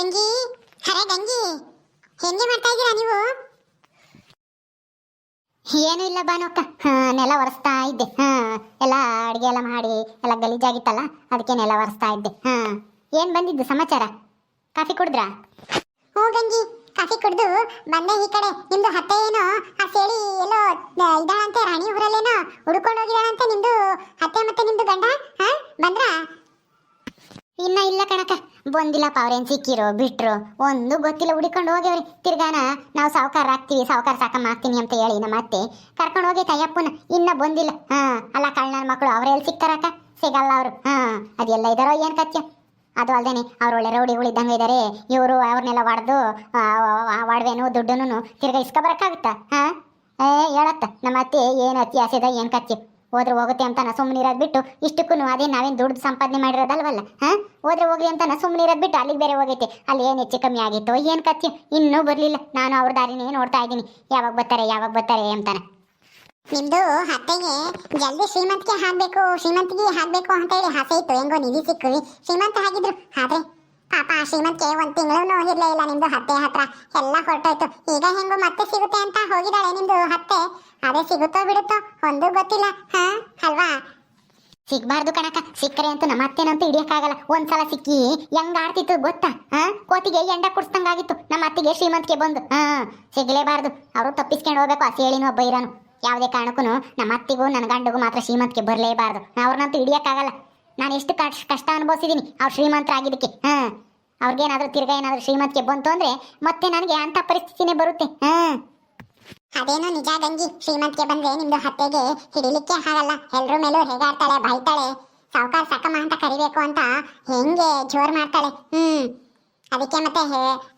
ಗಂಗಿ ಅರೆ ಗಂಗಿ ಹೆಂಗೆ ಮಾಡ್ತಾ ಇದ್ದೀರಾ ನೀವು? ಏನು ಇಲ್ಲ ಬಾನೋಕ್ಕ ನೆಲ ಒರೆಸ್ತಾ ಇದ್ದೆ. ಹಾ, ಎಲ್ಲ ಅಡಿಗೆ ಎಲ್ಲ ಮಾಡಿ, ಎಲ್ಲ ಗಲೀಜಾಗಿತ್ತಲ್ಲ, ಅದಕ್ಕೆ ನೆಲ ಒರೆಸ್ತಾ ಇದ್ದೆ. ಹಾ, ಏನ್ ಬಂದಿದ್ದು ಸಮಾಚಾರ? ಕಾಫಿ ಕುಡಿದ್ರಾ? ಹ್ಞೂ ಗಂಗಿ ಕಾಫಿ ಕುಡಿದು ಬಂದೆ ಈ ಕಡೆ. ನಿಮ್ದು ಹತ್ತೆ ಏನೋ, ಆ ಸೇಳಿ ಎಲ್ಲೋ ಇದಾಳಂತೆ ರಾಣಿ ಊರಲ್ಲೇನೋ, ಹುಡ್ಕೊಂಡು ಹೋಗಿದಾಳಂತೆ ನಿಮ್ದು ಹತ್ತೆ ಮತ್ತೆ ನಿಮ್ದು ಗಂಡ? ಹಾ, ಬಂದ್ರಾ? ಇನ್ನ ಇಲ್ಲ ಕಣಕ ಬಂದಿಲ್ಲಪ್ಪ ಅವ್ರೇನ್ ಸಿಕ್ಕಿರೋ, ಬಿಟ್ರು, ಒಂದು ಗೊತ್ತಿಲ್ಲ, ಹುಡಿಕೊಂಡು ಹೋಗ್ಯವ್ರಿ. ತಿರ್ಗಾನ ನಾವು ಸಾವುಕಾರ ಆಗ್ತೀವಿ, ಸಾವುಕಾರ ಸಾಕಮ್ಮ ಮಾಡ್ತೀನಿ ಅಂತ ಹೇಳಿ ನಮ್ಮ ಅತ್ತೆ. ಕರ್ಕೊಂಡು ಹೋಗಿ ತಯ್ಯಪ್ಪನ ಇನ್ನ ಬಂದಿಲ್ಲ. ಹಾ, ಅಲ್ಲ ಕಳ್ಳನ ಮಕ್ಕಳು ಅವ್ರೆಲ್ಲಿ ಸಿಗ್ತಾರಕ್ಕ ಸಿಗಲ್ಲ ಅವರು. ಹಾ, ಅದೆಲ್ಲ ಇದಾರೋ ಏನ್ ಕತ್ಯ ಅದು ಅಲ್ದೇನೆ ಅವ್ರು ಒಳ್ಳೆ ರೌಡಿಗಳು ಇದ್ದಂಗೆ ಇದಾರೆ. ಇವರು ಅವ್ರನ್ನೆಲ್ಲ ಹೊಡೆದು ಒಡವೆನು ದುಡ್ಡುನು ತಿರ್ಗಾ ಇಸ್ಕೊಬರಕ್ಕಾಗುತ್ತಾ? ಹಾ? ಏ, ಹೇಳತ್ತ. ನಮ್ಮ ಅತ್ತೆ ಏನ್ ಅತಿ ಆಸೆದ ಏನು ಕತ್ತಿ ಹೋದ್ರೆ ಹೋಗುತ್ತೆ ಅಂತ ಸುಮ್ಮನಿರೋದು ಬಿಟ್ಟು ಇಷ್ಟಕ್ಕೂ ಅದೇ ನಾವೇನು ದುಡ್ಡು ಸಂಪಾದನೆ ಮಾಡಿರೋದಲ್ವಲ್ಲ, ಹಾಂ? ಹೋದ್ರೆ ಹೋಗ್ಲಿ ಅಂತ ಸುಮ್ಮನಿರೋದು ಬಿಟ್ಟು ಅಲ್ಲಿಗೆ ಬೇರೆ ಹೋಗೈತೆ. ಅಲ್ಲಿ ಏನು ಹೆಚ್ಚು ಕಮ್ಮಿ ಆಗಿತ್ತು, ಏನು ಕತ್ತಿ ಇನ್ನೂ ಬರಲಿಲ್ಲ. ನಾನು ಅವ್ರ ದಾರಿನೇ ನೋಡ್ತಾ ಇದ್ದೀನಿ. ಯಾವಾಗ ಬರ್ತಾರೆ ಯಾವಾಗ ಬರ್ತಾರೆ ಅಂತಾನೆ. ನಿಮ್ದು ಹತ್ತೆಗೆ ಜಲ್ದಿ ಶ್ರೀಮಂತಿಗೆ ಹಾಕ್ಬೇಕು ಶ್ರೀಮಂತಿಗೆ ಹಾಕ್ಬೇಕು ಅಂತ ಹೇಳಿ ಆಸೆ ಇತ್ತು. ಹೆಂಗೋ ನಿಧಿ ಸಿಕ್ಕಿ. ಶ್ರೀಮಂತ ಆಗಿದ್ರು, ಆದ್ರೆ ಶ್ರೀಮಂತಿಗೆ ಒಂದ್ ತಿಂಗಳು ಹೋಗಿರ್ಲೇ ಇಲ್ಲ ನಿಮ್ದು ಹತ್ತೆ ಹತ್ರ. ಎಲ್ಲ ಹೊರಟೋಯ್ತು. ಈಗ ಹೆಂಗು ಮತ್ತೆ ಸಿಗುತ್ತೆ ಅಂತ ಹೋಗಿದ್ದಾಳೆ ನಿಮ್ದು ಹತ್ತೆ. ಅದೇ ಸಿಗುತ್ತೋ ಬಿಡುತ್ತೋ ಒಂದು ಗೊತ್ತಿಲ್ಲ. ಹಾ, ಅಲ್ವಾ? ಸಿಗ್ಬಾರ್ದು ಕಣಕ ಸಿಕ್ಕರೆ ಅಂತೂ ನಮ್ಮ ಅತ್ತೆನಂತೂ ಹಿಡಿಯಕ್ಕಾಗಲ್ಲ. ಒಂದ್ಸಲ ಸಿಕ್ಕಿ ಹೆಂಗ್ ಆಡ್ತಿತ್ತು ಗೊತ್ತಾ? ಹಾ, ಕೋತಿಗೆ ಎಂಡ ಕುಡ್ಸ್ದಂಗಾಗಿತ್ತು. ನಮ್ಮ ಅತ್ತಿಗೆ ಶ್ರೀಮಂತಿಗೆ ಬಂದು. ಹಾ, ಸಿಗ್ಲೇಬಾರ್ದು. ಅವರು ತಪ್ಪಿಸ್ಕೊಂಡು ಹೋಗ್ಬೇಕು. ಅಸಿ ಹೇಳಿನ ಒಬ್ಬ ಇರೋನು ಯಾವುದೇ ಕಾರಣಕ್ಕೂ ನಮ್ಮ ಅತ್ತಿಗೂ ನನ್ನ ಗಂಡಗೂ ಮಾತ್ರ ಶ್ರೀಮಂತಿಗೆ ಬರಲೇಬಾರ್ದು. ಅವ್ರನ್ನಂತೂ ಹಿಡಿಯಕ್ಕಾಗಲ್ಲ. ನಾನು ಎಷ್ಟು ಕಷ್ಟ ಕಷ್ಟ ಅನುಭವಿಸಿದ್ದೀನಿ ಅವ್ರು ಶ್ರೀಮಂತರಾಗಿದ್ದಕ್ಕೆ. ಹಾ. ಅವ್ರಿಗೇನಾದ್ರೂ ತಿರ್ಗಾ ಏನಾದರೂ ಶ್ರೀಮಂತಿಗೆ ಬಂತು ಅಂದ್ರೆ ಮತ್ತೆ ನನಗೆ ಅಂತ ಪರಿಸ್ಥಿತಿನೇ ಬರುತ್ತೆ. ಹಾ. ಅದೇನೋ ನಿಜ ಗಂಜಿ ಶ್ರೀಮಂತಿಗೆ ಬಂದ್ರೆ ನಿಮ್ದು ಹತ್ತೆಗೆ ಹಿಡಿಲಿಕ್ಕೆ ಆಗಲ್ಲ ಎಲ್ರ ಮೇಲೂ ಹೇಗಾಡ್ತಾಳೆ ಬೈತಾಳೆ ಸಾವುಕಾರ ಸಕಮ ಅಂತ ಕರಿಬೇಕು ಅಂತ ಹೆಂಗೆ ಜೋರ್ ಮಾಡ್ತಾಳೆ. ಹ್ಮ್. ಅದಕ್ಕೆ ಮತ್ತೆ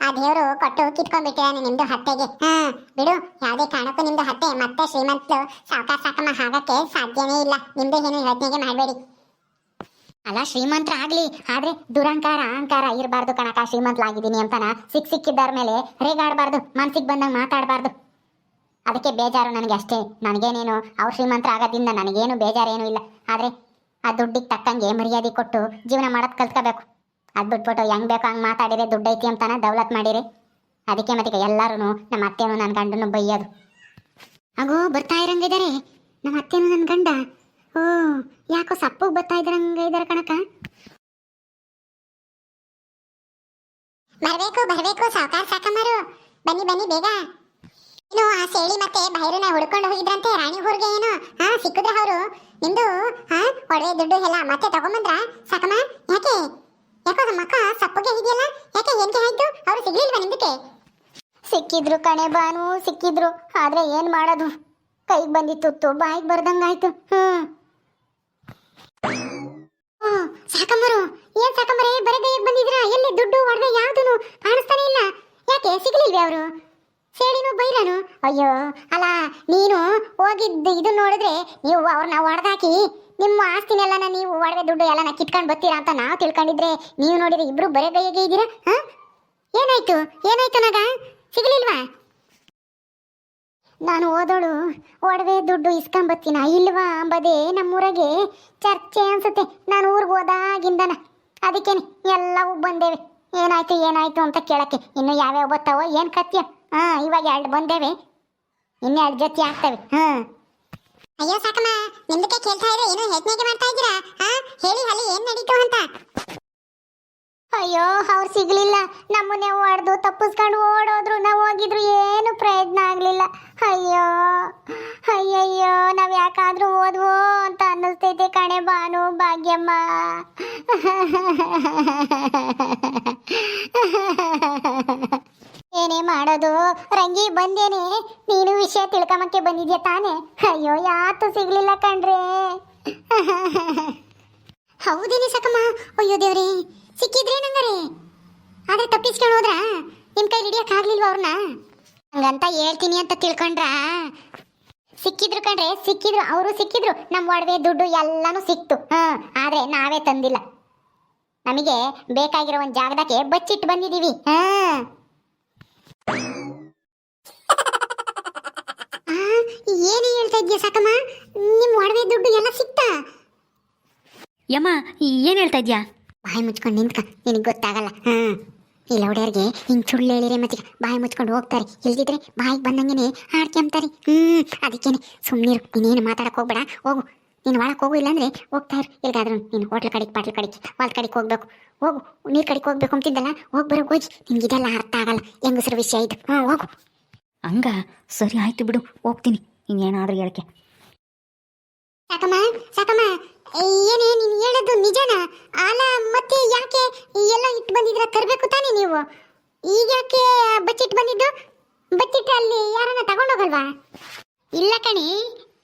ಆ ದೇವರು ಕೊಟ್ಟು ಕಿತ್ಕೊಂಡ್ಬಿಟ್ಟಿದ್ದಾನೆ ನಿಮ್ದು ಹತ್ತೆಗೆ. ಹ್ಮ್ ಬಿಡು, ಯಾವುದೇ ಕಾರಣಕ್ಕೂ ನಿಮ್ದು ಹತ್ತೆ ಮತ್ತೆ ಶ್ರೀಮಂತಲು ಸಾವುಕಾರ ಸಕಮ ಆಗಕ್ಕೆ ಸಾಧ್ಯನೇ ಇಲ್ಲ. ನಿಮ್ದು ಏನು ಯೋಚನೆಗೆ ಮಾಡಬೇಡಿ. ಅಲ್ಲ, ಶ್ರೀಮಂತರ ಆಗ್ಲಿ. ಆದ್ರೆ ದುರಂಕಾರ, ಅಹಂಕಾರ ಇರಬಾರ್ದು ಕಣಕ ಶ್ರೀಮಂತಲಾಗಿದ್ದೀನಿ ಅಂತಾನ ಸಿಕ್ ಸಿಕ್ಕಿದ್ದಾರ ಮೇಲೆ ರೇಗಾಡಬಾರ್ದು, ಮನ್ಸಿಗೆ ಬಂದಂಗೆ ಮಾತಾಡಬಾರ್ದು. ಅದಕ್ಕೆ ಬೇಜಾರು ನನಗೆ ಅಷ್ಟೇ. ನನಗೇನೇನು? ಅವ್ರ ಶ್ರೀಮಂತರ ಆಗೋದ್ರಿಂದ ನನಗೇನು ಬೇಜಾರೇನು ಇಲ್ಲ. ಆದರೆ ಆ ದುಡ್ಡಿಗೆ ತಕ್ಕಂಗೆ ಮರ್ಯಾದೆ ಕೊಟ್ಟು ಜೀವನ ಮಾಡೋದು ಕಲ್ತ್ಕೋಬೇಕು. ಅದು ಬಿಟ್ಬಿಟ್ಟು ಹೆಂಗ್ ಬೇಕೋ ಹಂಗೆ ಮಾತಾಡಿದ್ರೆ ದುಡ್ಡು ಐತಿ ಅಂತಾನ ದೌಲತ್ ಮಾಡಿರಿ. ಅದಕ್ಕೆ ಮತ್ತೆ ಎಲ್ಲರೂ ನಮ್ಮ ಅತ್ತೆನೂ ನನ್ನ ಗಂಡನೂ ಬೈಯೋದು. ಅಗೋ, ಬರ್ತಾ ಇರಂಗಿದ್ದಾರೆ ನಮ್ಮ ಅತ್ತೆನೂ ನನ್ನ ಗಂಡ. ಓ ಯಾಕೋ ಸಪ್ಪಗೆ ಬರ್ತಾ ಇದ್ರಂಗ ಇದಾರೆ ಕಣಕ ಬರ್ಬೇಕು ಬರ್ಬೇಕು ಸಾವುಕಾರ ಸಾಕಮ್ಮರು. ಬನ್ನಿ ಬನ್ನಿ ಬೇಗ. ಏನು ಆ ಸೇಳಿ ಮತ್ತೆ ಬೈರನ ಹುಡ್ಕೊಂಡು ಹೋಗಿದ್ರಂತೆ ರಾಣಿ ಊರ್ಗೆ ಏನು. ಹಾ ಸಿಕ್ಕಿದ್ರ ಅವರು? ನಿಂದು ಹಾ ಒಡವೆ ದುಡ್ಡು ಎಲ್ಲ ಮತ್ತೆ ತಗೊಂಬಂದ್ರ? ಸಾಕಮ್ಮ ಯಾಕೆ? ಯಾಕೋ ನಮ್ಮ ಅಕ್ಕ ಸಪ್ಪಗೆ ಇದೆಯಲ್ಲ? ಯಾಕೆ ಹೆಂಗೆ ಆಯ್ತು? ಅವರು ಸಿಗ್ಲಿಲ್ವಾ ನಿಮ್ದಕ್ಕೆ? ಸಿಕ್ಕಿದ್ರು ಕಣೆ ಬಾನು ಸಿಕ್ಕಿದ್ರು. ಆದ್ರೆ ಏನ್ ಮಾಡೋದು? ಕೈಗೆ ಬಂದಿತ್ತು ಬಾಯಿಗೆ ಬರ್ದಂಗಾಯ್ತು. ಹ್ಮ್. ಸಾಕಮ್ಮರು ಏನ್ ಸಾಕಮ್ಮರೇ ಬರೆ ಬಂದಿದ್ರಾ ಎಲ್ಲಿ ದುಡ್ಡು ಒಡವೆ ಯಾವ್ದು ಕಾಣಿಸ್ತಾನೆ ಇಲ್ಲ. ಯಾಕೆ, ಸಿಗ್ಲಿಲ್ವೇ ಅವರು? ಸೇಡಿನು ಬೈರನು ಅಯ್ಯೋ, ಅಲ್ಲ, ನೀನು ಹೋಗಿದ್ದು ಇದು ನೋಡಿದ್ರೆ ನೀವು ಅವ್ರನ್ನ ಹೊಡೆದಾಕಿ ನಿಮ್ಮ ಆಸ್ತಿನೆಲ್ಲನ ನೀವು ಒಡವೆ ದುಡ್ಡು ಎಲ್ಲನ ಕಿತ್ಕೊಂಡು ಬರ್ತೀರಾ ಅಂತ ನಾವು ತಿಳ್ಕೊಂಡಿದ್ರೆ ನೀವು ನೋಡಿದ್ರೆ ಇಬ್ರು ಬರೆ ಇದ್ದೀರಾ? ಹಾ? ಏನಾಯ್ತು? ಏನಾಯ್ತು ನಗ? ಸಿಗ್ಲಿಲ್ವಾ? ನಾನು ಓದೋಳು ಒಡವೆ ದುಡ್ಡು ಇಸ್ಕೊಂಬತ್ತೀನ? ಇಲ್ವಾ ಅಂಬದೇ? ನಮ್ಮೂರಾಗೆ ಚರ್ಚೆ ಅನ್ಸುತ್ತೆ. ನಾನು ಊರಿಗೆ ಹೋದಾಗಿಂದನ. ಅದಕ್ಕೇನೆ ಎಲ್ಲವೂ ಬಂದೇವೆ. ಏನಾಯ್ತು ಏನಾಯ್ತು ಅಂತ ಕೇಳಕ್ಕೆ. ಇನ್ನು ಯಾವ್ಯಾವ ಬರ್ತಾವೋ ಏನು ಕತ್ಯ? ಹಾ ಇವಾಗ ಎರಡು ಬಂದೇವೆ. ಇನ್ನೆರಡು ಜೊತೆ ಆಗ್ತವೆ. ಹಾ. ಅಯ್ಯೋ ಸಾಕಮ್ಮ. ನಿಮ್ದಕ್ಕೆ ಕೇಳ್ತಾ ಇದ್ರೆ ಏನೋ ಯೋಚನೆಗೆ ಮಾಡ್ತಾ ಇದ್ದೀರಾ? ಹಾ ಹೇಳಿ ಅಲ್ಲಿ ಏನ್ ನಡೀತು ಅಂತ. ಅಯ್ಯೋ ಅವ್ರು ಸಿಗ್ಲಿಲ್ಲ. ನಮ್ಮನ್ನೇ ಹೊಡೆದು ತಪ್ಪಿಸ್ಕೊಂಡು ಓಡೋದ್ರು. ನಾವು ಹೋಗಿದ್ರು ಏನು ಪ್ರಯತ್ನ ಕಣೆ ಬಾನು ಭಾಗ್ಯಮ್ಮ. ಏನೇ ಮಾಡೋದು? ರಂಗಿ ಬಂದೇನೆ. ನೀನು ವಿಷಯ ತಿಳ್ಕೊಂಬಕ್ಕೆ ಬಂದಿದ್ಯಾ ತಾನೆ? ಅಯ್ಯೋ, ಯಾತು ಸಿಗ್ಲಿಲ್ಲ ಕಣ್ರೆ. ಹೌದೇನೆ ಸಕಮ್ಮ? ಅಯ್ಯೋ ದೇವ್ರಿ ಸಿಕ್ಕಿದ್ರೆ ನಂಗರೆ ಆದ್ರೆ ತಪ್ಪಿಸ್ಕೊಂಡು ಹೋದ್ರ? ನಿಮ್ ಕೈ ಹಿಡಿಯಕ್ ಆಗ್ಲಿಲ್ವ ಅವ್ರನ್ನ ಹಂಗಂತ ಹೇಳ್ತೀನಿ ಅಂತ ತಿಳ್ಕೊಂಡ್ರ? ಸಿಕ್ಕಿದ್ರು ಕಣ್ರೆ ಸಿಕ್ಕಿದ್ರು ಅವರು ಸಿಕ್ಕಿದ್ರು. ನಮ್ಮ ಒಡವೆ ದುಡ್ಡು ಎಲ್ಲಾನು ಸಿಕ್ತು. ಹ ಆದ್ರೆ ನಾವೇ ತಂದಿಲ್ಲ. ನಮಗೆ ಬೇಕಾಗಿರೋ ಒಂದ್ ಜಾಗದಕ್ಕೆ ಬಚ್ಚಿಟ್ಟು ಬಂದಿದೀವಿ. ಹಾ. ಏನು ಹೇಳ್ತಾ ಇದ್ಯಾ ಸಾಕಮ್ಮ? ನಿಮ್ ಒಡವೆ ದುಡ್ಡು ಎಲ್ಲ ಸಿಕ್ತಾ? ಯಮ್ಮ ಏನು ಹೇಳ್ತಾ ಇದ್ಯಾ? ಬಾಯಿ ಮುಚ್ಕೊಂಡು ನಿಂತ್ಕ ನಿನಗೆ ಗೊತ್ತಾಗಲ್ಲ. ಹ್ಮ್ ಈ ಲೌಡ್ಯರ್ಗೆ ಹಿಂಗೆ ಸುಳ್ಳು ಹೇಳಿರಿ ಮತ್ತೆ ಬಾಯಿ ಮುಚ್ಕೊಂಡು ಹೋಗ್ತಾರೆ. ಇಲ್ದಿದ್ರೆ ಬಾಯಿಗೆ ಬಂದಂಗೆನೆ ಹಾಡ್ಕೊಂತಾರೆ ಹ್ಞೂ ಅದಕ್ಕೇನೆ ಸುಮ್ಮನಿರು ನೀನೇನು ಮಾತಾಡಕ್ ಹೋಗ್ಬೇಡ ಹೋಗು. ನೀನು ಒಳಕ್ಕೆ ಹೋಗು ಇಲ್ಲಾಂದ್ರೆ ಹೋಗ್ತಾ ಇರು. ಎಲ್ಗಾದ್ರೂ ನೀನು ಹೋಟ್ಲ್ ಕಡೆಗೆ ಪಾಟ್ಲ್ ಕಡೆಗೆ ಹೊಲ್ದ ಕಡೆಗೆ ಹೋಗ್ಬೇಕು. ಹೋಗು ನೀರ್ ಕಡೆಗೆ ಹೋಗ್ಬೇಕು ಅಂತಿದ್ದಲ್ಲ ಹೋಗಿ ಬರೋ ಹೋಗಿ ನಿಮ್ಗೆ ಇದೆಲ್ಲ ಅರ್ಥ ಆಗಲ್ಲ. ಹೆಂಗಸರು ವಿಷಯ ಇದು. ಹಾಂ ಹೋಗು. ಹಂಗ? ಸರಿ ಆಯ್ತು ಬಿಡು. ಹೋಗ್ತೀನಿ. ಇನ್ನೇನಾದ್ರೂ ಹೇಳಕ್ಕೆ. ಸಾಕಮ್ಮ ಸಾಕಮ್ಮ. ಏನೇ ನೀನು ಹೇಳೋದು ನಿಜನಾ? ಅಲ್ಲ, ಮತ್ತೆ ಯಾಕೆ ಎಲ್ಲ ಇಟ್ಟು ಬಂದಿದ್ರ ತರಬೇಕು ತಾನೇ ನೀವು? ಈಗ ಯಾಕೆ ಬಚ್ಚಿಟ್ಟು ಬಂದಿದ್ದು? ಬಚ್ಚಿಟ್ಟು ಅಲ್ಲಿ ಯಾರನ್ನ ತಗೊಂಡೋಗಲ್ವಾ? ಇಲ್ಲ ಕಣಿ,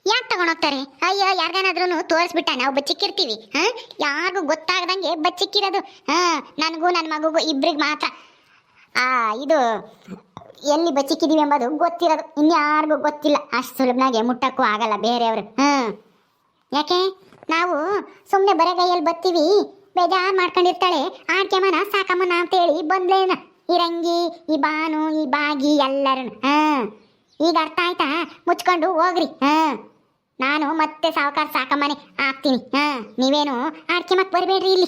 ಯಾಕೆ ತಗೊಂಡೋಗ್ತಾರೆ? ಅಯ್ಯೋ ಯಾರಿಗಾನಾದ್ರೂ ತೋರಿಸ್ಬಿಟ್ಟ ನಾವು ಬಚ್ಚಿಕ್ಕಿರ್ತೀವಿ, ಹಾಂ? ಯಾರಿಗೂ ಗೊತ್ತಾಗದಂಗೆ ಬಚ್ಚಿಕ್ಕಿರೋದು, ಹಾ? ನನಗೂ ನನ್ನ ಮಗುಗೂ ಇಬ್ರಿಗೆ ಮಾತ್ರ. ಆ, ಇದು ಎಲ್ಲಿ ಬಚ್ಚಿಕ್ಕಿದೀವಿ ಎಂಬುದು ಗೊತ್ತಿರೋದು. ಇನ್ಯಾರಿಗೂ ಗೊತ್ತಿಲ್ಲ. ಅಷ್ಟು ಸುಲಭನಾಗೆ ಮುಟ್ಟಕ್ಕೂ ಆಗಲ್ಲ ಬೇರೆಯವರು ಹ್ಮ್ ಯಾಕೆ? ನಾವು ಸುಮ್ಮನೆ ಬರಗೈಯಲ್ಲಿ ಬತ್ತೀವಿ, ಬೇಜಾರು ಮಾಡ್ಕೊಂಡಿರ್ತಾಳೆ. ಆಡ್ಕೆಮನ ಸಾಕಮ್ಮನ ಅಂತೇಳಿ ಬಂದ್ಲೇನ? ಈ ರಂಗಿ ಈ ಬಾನು, ಈ ಬಾಗಿ ಎಲ್ಲರೂ ಹಾ. ಈಗ ಅರ್ಥ ಆಯ್ತಾ? ಮುಚ್ಕೊಂಡು ಹೋಗ್ರಿ. ಹಾ. ನಾನು ಮತ್ತೆ ಸಾವುಕಾರ ಸಾಕಮ್ಮನೆ ಆಗ್ತೀನಿ. ಹಾ. ನೀವೇನು ಆಡ್ಕೆಮಕ್ ಬರಬೇಡ್ರಿ ಇಲ್ಲಿ.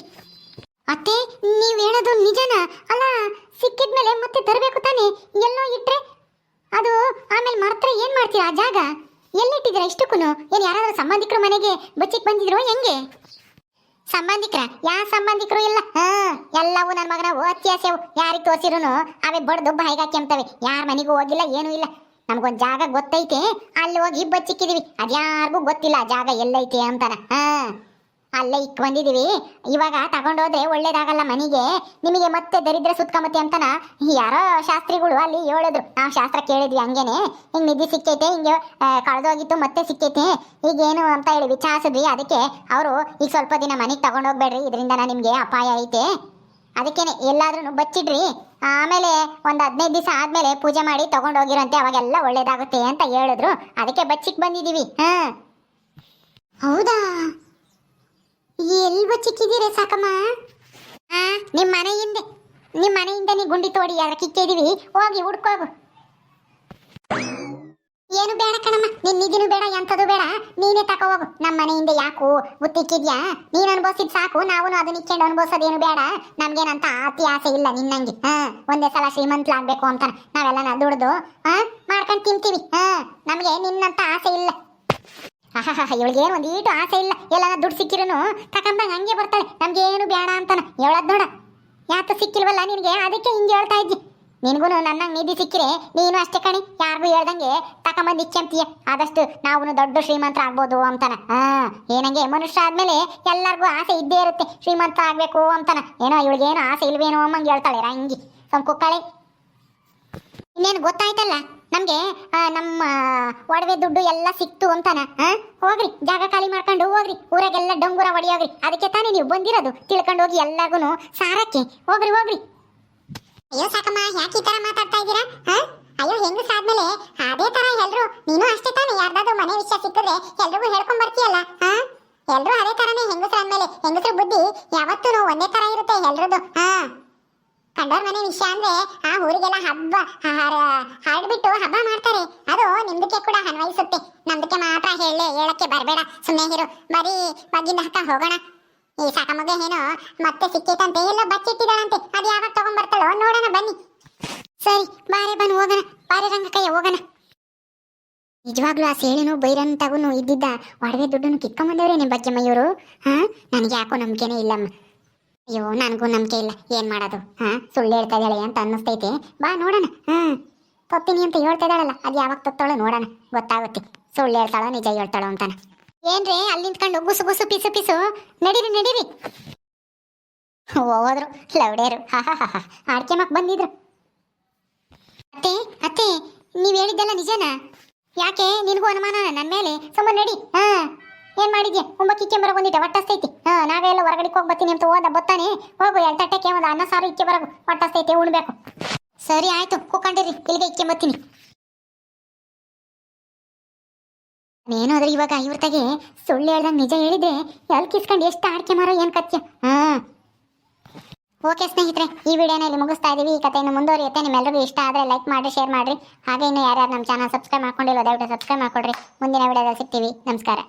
ಅತ್ತೆ, ನೀವ್ ಹೇಳೋದು ನಿಜನ? ಅಲ್ಲ, ಸಿಕ್ಕಿದ್ಮೇಲೆ ಮತ್ತೆ ತರಬೇಕು ತಾನೆ? ಎಲ್ಲೋ ಇಟ್ರೆ ಅದು ಆಮೇಲೆ ಮರ್ತ್ರೆ ಏನ್ ಮಾಡ್ತೀರಾ ಆ ಜಾಗ? ಎಲ್ಲಿಟ್ಟಿದ್ದೀರಾ ಇಷ್ಟಕ್ಕೂ ಏನು ಯಾರಾದರೂ ಸಂಬಂಧಿಕರು ಮನೆಗೆ ಬಚ್ಚಿಗೆ ಬಂದಿದ್ರು ಹೆಂಗೆ? ಸಂಬಂಧಿಕರ? ಯಾ ಸಂಬಂಧಿಕರು ಇಲ್ಲ? ಹಾ, ಎಲ್ಲವೂ ನನ್ನ ಮಗನ ಓತ್ಯಾಸೆವು ಯಾರಿಗೆ ತೋರಿಸಿರುನು ಅವೇ ಬಡ್ದು ಬಾಯಿಗೆ ಹಾಕ್ಯಂತವೆ ಯಾರ ಮನೆಗೂ ಹೋಗಿಲ್ಲ, ಏನೂ ಇಲ್ಲ. ನಮಗೊಂದು ಜಾಗ ಗೊತ್ತೈತೆ. ಅಲ್ಲಿ ಹೋಗಿ ಬಚ್ಚಿಕ್ಕಿದೀವಿ. ಅದ್ಯಾರಿಗೂ ಗೊತ್ತಿಲ್ಲ ಜಾಗ ಎಲ್ಲೈತೆ ಅಂತಾನ. ಹಾ. ಅಲ್ಲೇ ಇಕ್ ಬಂದಿದೀವಿ ಇವಾಗ ತಗೊಂಡೋದ್ರೆ ಒಳ್ಳೇದಾಗಲ್ಲ ಮನೆಗೆ. ನಿಮಗೆ ಮತ್ತೆ ದರಿದ್ರ ಸುತ್ಕೊಂಬತ್ತೆ ಅಂತಾನ ಯಾರೋ ಶಾಸ್ತ್ರಿಗಳು ಅಲ್ಲಿ ಹೇಳಿದ್ರು. ನಾವು ಶಾಸ್ತ್ರ ಕೇಳಿದ್ವಿ ಹಂಗೇನೆ. ಹಿಂಗೆ ನಿಧಿ ಸಿಕ್ಕೈತೆ, ಹಿಂಗೆ ಕಳೆದೋಗಿತ್ತು, ಮತ್ತೆ ಸಿಕ್ಕೈತೆ. ಈಗೇನು ಅಂತ ಹೇಳಿ ವಿಚಾರಿಸಿದ್ವಿ. ಅದಕ್ಕೆ ಅವರು ಈಗ ಸ್ವಲ್ಪ ದಿನ ಮನೆಗೆ ತಗೊಂಡೋಗ್ಬೇಡ್ರಿ. ಇದರಿಂದ ನಿಮಗೆ ಅಪಾಯ ಐತೆ. ಅದಕ್ಕೇನೆ ಎಲ್ಲಾದ್ರೂ ಬಚ್ಚಿಡ್ರಿ. ಆಮೇಲೆ ಒಂದು ಹದಿನೈದು ದಿವಸ ಆದ್ಮೇಲೆ ಪೂಜೆ ಮಾಡಿ ತಗೊಂಡೋಗಿರಂತೆ. ಅವಾಗೆಲ್ಲ ಒಳ್ಳೇದಾಗುತ್ತೆ ಅಂತ ಹೇಳಿದ್ರು. ಅದಕ್ಕೆ ಬಚ್ಚಿಕ್ ಬಂದಿದ್ದೀವಿ. ಹಾಂ. ಹೌದಾ? ಎಲ್ಲಿ ಬಚ್ಚಿಕ್ಕಿದ್ದೀರಿ ಸಾಕಮ್ಮ? ಆ ನಿಮ್ಮ ಮನೆ ಹಿಂದೆ ನಿಮ್ಮ ಮನೆಯಿಂದನೇ ಗುಂಡಿ ತೋಡಿ ಯಾರ ಕಿಕ್ಕಿದೀವಿ ಹೋಗಿ ಹುಡ್ಕೋಗು ಏನು ಬೇಡ ಕಣಮ್ಮ ನಿನ್ನ ನಿಧಿನೂ ಬೇಡ ಎಂಥದ್ದು ಬೇಡ. ನೀನೇ ತಕೋ ಹೋಗು. ನಮ್ಮ ಮನೆಯಿಂದ ಯಾಕು ನೀನು ನೀನ್ ಅನ್ಭವಿಸಿದ್ ಸಾಕು ನಾವು ಅದನ್ನ ಇಕ್ಕೊಂಡು ಅನ್ಭವಿಸೋದೇನು ಬೇಡ. ನಮ್ಗೇನಂತ ಅತಿ ಆಸೆ ಇಲ್ಲ ನಿನ್ನಂಗೆ. ಹಾ, ಒಂದೇ ಸಲ ಶ್ರೀಮಂತಲಾಗಬೇಕು ಅಂತ ನಾವೆಲ್ಲ ದುಡ್ದು ಹಾ, ಮಾಡ್ಕೊಂಡು ತಿಂತೀವಿ. ಹಾ, ನಮಗೆ ನಿನ್ನಂತ ಆಸೆ ಇಲ್ಲ. ಇವಳಿಗೆ ಏನು ಒಂದೀಟು ಆಸೆ ಇಲ್ಲ. ಎಲ್ಲ ದುಡ್ಡು ಸಿಕ್ಕಿರೂ ತಕೊಂಬಂಗೆ ಹಂಗೆ ಬರ್ತಾಳೆ. ನಮ್ಗೆ ಏನು ಬೇಡ ಅಂತಾನ. ಹೇಳದ್ ನೋಡ? ಯಾತು ಸಿಕ್ಕಿಲ್ವಲ್ಲ ನಿನಗೆ? ಅದಕ್ಕೆ ಹಿಂಗೆ ಹೇಳ್ತಾ ಇದ್ದಿ. ನಿನಗೂ ನನ್ನಂಗೆ ನಿಧಿ ಸಿಕ್ಕಿರೆ ನೀನು ಅಷ್ಟೇ ಕಣಿ. ಯಾರಿಗೂ ಹೇಳ್ದಂಗೆ ತಕೊಂಬಂದು ಇಚ್ಚಂತೀಯ ಆದಷ್ಟು ನಾವು ದೊಡ್ಡ ಶ್ರೀಮಂತ ಆಗ್ಬೋದು ಅಂತಾನ. ಹಾ ಏನಂಗೆ? ಮನುಷ್ಯ ಆದ್ಮೇಲೆ ಎಲ್ಲರಿಗೂ ಆಸೆ ಇದ್ದೇ ಇರುತ್ತೆ. ಶ್ರೀಮಂತ ಆಗ್ಬೇಕು ಅಂತಾನ. ಏನೋ ಇವಳಿಗೇನು ಆಸೆ ಇಲ್ವೇನೋ ಅಮ್ಮಂಗೆ ಹೇಳ್ತಾಳೆ ರಂಗಿ. ಸ್ವಲ್ಪ ಕಳೆ ಇನ್ನೇನು ಗೊತ್ತಾಯ್ತಲ್ಲ? ನಮ್ಗೆ ನಮ್ಮ ಒಡವೆ ದುಡ್ಡು ಎಲ್ಲ ಸಿಕ್ತು ಅಂತಾನ ಹೋಗ್ರಿ, ಜಾಗ ಖಾಲಿ ಮಾಡ್ಕೊಂಡು ಹೋಗ್ರಿ, ಊರಾಗೆಲ್ಲ ಡಂಗೂರ ಹೊಡಿಯೋಗ್ರಿ ಅದಕ್ಕೆ ತಾನೇ ನೀವು ಬಂದಿರೋದು, ತಿಳ್ಕೊಂಡು ಹೋಗಿ ಎಲ್ಲಾಗೂ ಸಾರಕ್ಕೆ. ಹೋಗ್ರಿ ಹೋಗ್ರಿ. ಅಯ್ಯೋ ಸಾಕಮ್ಮ, ಯಾಕೆ ಈ ತರ ಮಾತಾಡ್ತಾ ಇದ್ದೀರಾ? ಅಯ್ಯೋ, ಹೆಂಗಸ ಆದ್ಮೇಲೆ, ಅದೇ ತರ ಎಲ್ರು, ನೀನು ಅಷ್ಟೇ ತಾನೇ, ಯಾರ್ದಾದ್ರು ಮನೆ ವಿಷಯ ಸಿಕ್ಕಿದ್ರೆ ಎಲ್ರಿಗೂ ಹೇಳ್ಕೊಂಡ್ ಬರ್ತೀಯಲ್ಲ, ಆ? ಎಲ್ರು ಅದೇ ತರನೇ ಹೆಂಗಸ ಅಂದ್ಮೇಲೆ ಹೆಂಗಸರ ಬುದ್ಧಿ ಯಾವತ್ತೂ ಒಂದೇ ತರ ಇರುತ್ತೆ ಎಲ್ರದ್ದು ಹಾ ಕಂಡೋರ್ ಮನೆ ವಿಷಯ ಅಂದ್ರೆ ಆ ಊರಿಗೆಲ್ಲ ಹಬ್ಬ ಹಾಡ್ಬಿಟ್ಟು ಹಬ್ಬ ಮಾಡ್ತಾರೆ. ಅದು ನಿಮ್ದಕ್ಕೆ ಕೂಡ ಅನ್ವಯಿಸುತ್ತೆ. ನಮ್ದಕ್ಕೆ ಮಾತ್ರ ಹೇಳಿ, ಹೇಳಕ್ಕೆ ಬರಬೇಡ. ಸುಮ್ಮನೆ ಇರು. ಬರೀ ಬಗ್ಗಿಂದ ಹತ್ತ ಹೋಗೋಣ. ಈ ಸಾಕಮಗ ಏನು ಮತ್ತೆ ಸಿಕ್ಕೈತಂತೆ, ಎಲ್ಲ ಬಚ್ಚಿಟ್ಟಿದಾಳಂತೆ ಅದು ಯಾವಾಗ ತಗೊಂಡ್ಬರ್ತಾಳೋ ನೋಡೋಣ ಬನ್ನಿ. ಸರಿ, ಬಾರೆ ಬನ್ನಿ ಹೋಗೋಣ. ಬಾರೆ ಕೈ ಹೋಗೋಣ. ನಿಜವಾಗ್ಲೂ ಆ ಸೇಳಿನೂ ಬೈರಂತಾಗೂ ಇದ್ದಿದ್ದ ಒಡವೆ ದುಡ್ಡನ್ನು ಕಿತ್ಕೊಂಬಂದವ್ರೆ ನಿಮ್ಮ ಬಜ್ಜಮ್ಮಯ್ಯವರು? ಹಾ? ನನಗೆ ಯಾಕೋ ನಂಬಿಕೆನೇ ಇಲ್ಲಮ್ಮ. ಅಯ್ಯೋ, ನನಗೂ ನಂಬಿಕೆ ಇಲ್ಲ. ಏನ್ ಮಾಡೋದು? ಹಾ, ಸುಳ್ಳು ಹೇಳ್ತಾ ಇದ್ದಾಳೆ ಅಂತ ಅನ್ನಿಸ್ತೈತೆ. ಬಾ, ನೋಡೋಣ. ಹಾ, ತಪ್ಪಿನಿ ಅಂತ ಹೇಳ್ತಾ ಇದ್ದಾಳಲ್ಲ, ಅದು ಯಾವಾಗ ತತ್ತಾಳೋ ನೋಡೋಣ. ಗೊತ್ತಾಗುತ್ತೆ. ಸುಳ್ಳು ಹೇಳ್ತಾಳೋ, ನಿಜ ಹೇಳ್ತಾಳೋ ಅಂತಾನೆ. ಏನ್ರಿ, ಅಲ್ಲಿ ನಿಂತ್ಕೊಂಡು ಗುಸು ಗುಸು, ಪಿಸು ಪಿಸು? ನಡೀರಿ ನಡೀರಿ. ಹೋದ್ರು ಲೌಡೇರು ಹಾ ಹಾ ಹಾ ಹಾ. ಆಡ್ಕೆ ಮಕ್ ಬಂದಿದ್ರು. ಅತ್ತೆ ಅತ್ತೆ, ನೀವ್ ಹೇಳಿದ್ದೆಲ್ಲ ನಿಜನಾ? ಯಾಕೆ, ನಿನಗೂ ಅನುಮಾನ ನನ್ನ ಮೇಲೆ? ಸುಮ್ಮನೆ ನಡಿ. ಹಾ. ಏನ್ ಮಾಡಿದ್ಯಾ? ಒಂಬ ಇಕ್ಕೆ ಬರೋ ಬಂದಿದ್ದೆ ಹೊಟ್ಟಸ್ತೈತಿ ಹಾ ನಾವೆಲ್ಲ ಹೊರಗಡೆ ಹೋಗಿ ಬರ್ತೀನಿ ಅಂತ ಹೋದ ಬತ್ತಾನೆ ಹೋಗು, ಎರಡು ತಟ್ಟೆಗೆ ಒಂದು ಅನ್ನ, ಸಾರು, ಇಕ್ಕೆ ಬರೋಗು. ಒಟ್ಟಸ್ತೈತಿ ಉಣ್ಬೇಕು. ಸರಿ, ಆಯ್ತು. ಕೂಕೊಂಡಿರಿ ಇಲ್ಲಿಗೆ ಇಕ್ಕೆ ಬರ್ತೀನಿ. ಏನಾದ್ರೂ ಇವಾಗ ಇವ್ರತಾಗೆ ಸುಳ್ಳು ಹೇಳ್ದಂಗೆ ನಿಜ ಹೇಳಿದ್ರೆ ಎಲ್ಲಿ ಕಿಸ್ಕೊಂಡು ಎಷ್ಟು ಆಡ್ಕೆ ಮಾರೋ, ಏನು ಕತ್ಯ? ಹಾ. ಓಕೆ ಸ್ನೇಹಿತರೆ, ಈ ವಿಡಿಯೋನ ಇಲ್ಲಿ ಮುಗಿಸ್ತಾ ಇದೀವಿ. ಈ ಕಥೆಯನ್ನು ಮುಂದುವರಿಯುತ್ತೆ. ನಿಮ್ಮೆಲ್ಲರಿಗೂ ಇಷ್ಟ ಆದರೆ ಲೈಕ್ ಮಾಡಿ ಶೇರ್ ಮಾಡಿರಿ. ಹಾಗೆ ಇನ್ನು ಯಾರ್ಯಾರು ನಮ್ಮ ಚಾನಲ್ ಸಬ್ಸ್ಕ್ರೈಬ್ ಮಾಡ್ಕೊಂಡಿಲ್ಲ ದಯವಿಟ್ಟು ಸಬ್ಸ್ಕ್ರೈಬ್ ಮಾಡ್ಕೊಡ್ರಿ. ಮುಂದಿನ ವಿಡಿಯೋದಲ್ಲಿ ಸಿಗ್ತೀವಿ. ನಮಸ್ಕಾರ.